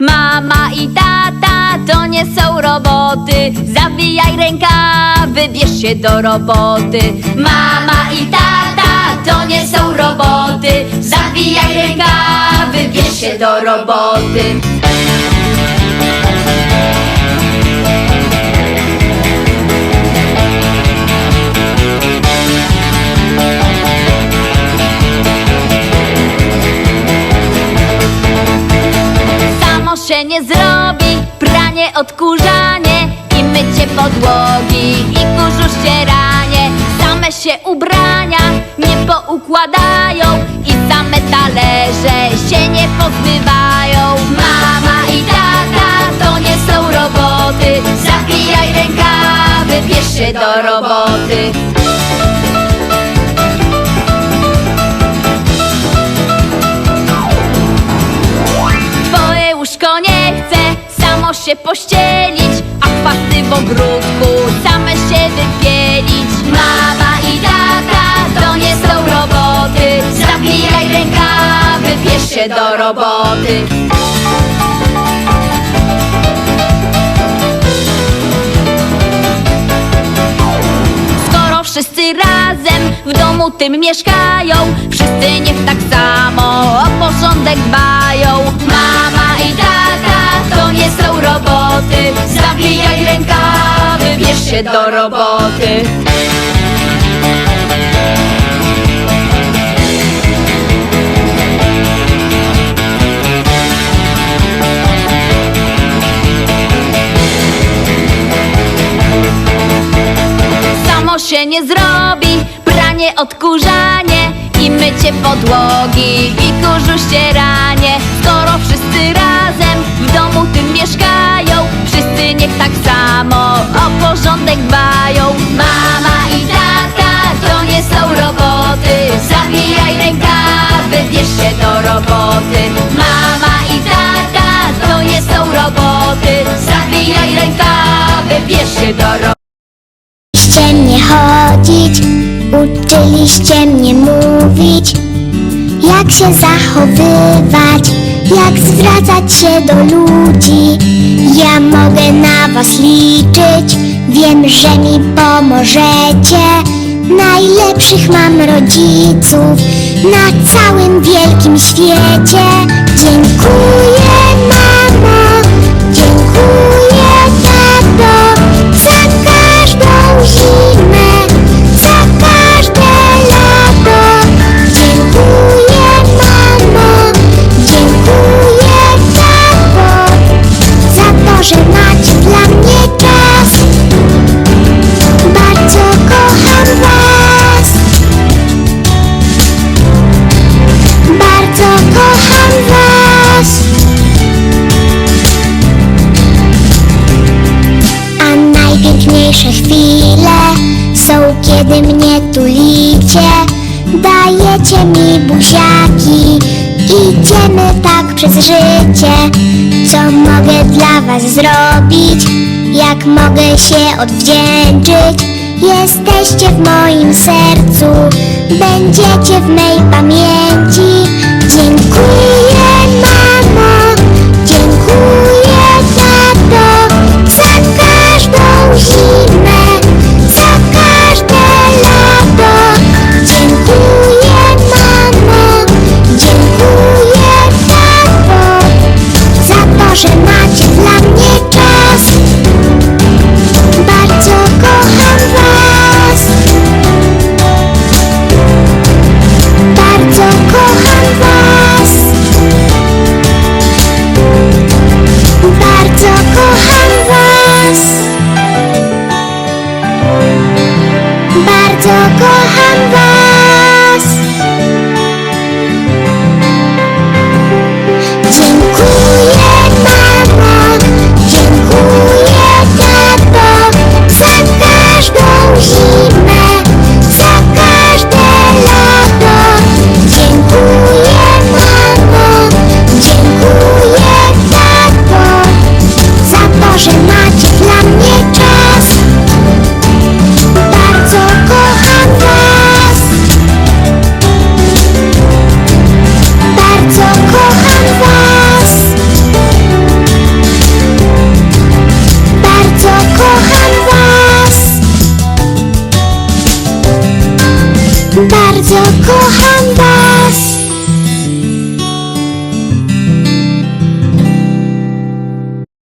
Mama i tata to nie są roboty. Zawijaj rękawy, bierz się do roboty. Mama i tata to nie są roboty. Zawijaj rękawy, bierz się do roboty się nie zrobi. Pranie, odkurzanie I mycie podłogi. I kurzu ścieranie Same się ubrania Nie poukładają. I same talerze się nie pozbywają. Mama i tata to nie są roboty. Zawijaj rękawy, bierz się do roboty się pościelić A chwasty w ogródku same się wypielić Mama i tata to nie są roboty. Zawijaj rękawy, bierz się do roboty. Skoro wszyscy razem w domu tym mieszkają Wszyscy niech tak samo o porządek dbają. Mama się do roboty. Samo się nie zrobi Pranie, odkurzanie I mycie podłogi. I kurzu ścieranie Skoro wszyscy razem W się Uczyliście mnie chodzić, uczyliście mnie mówić, jak się zachowywać, jak zwracać się do ludzi. Ja mogę na was liczyć, wiem, że mi pomożecie. Najlepszych mam rodziców na całym wielkim świecie. Tulicie, dajecie mi buziaki, idziemy tak przez życie. Co mogę dla was zrobić? Jak mogę się odwdzięczyć? Jesteście w moim sercu, będziecie w mej pamięci. Dziękuję, Bardzo kocham was.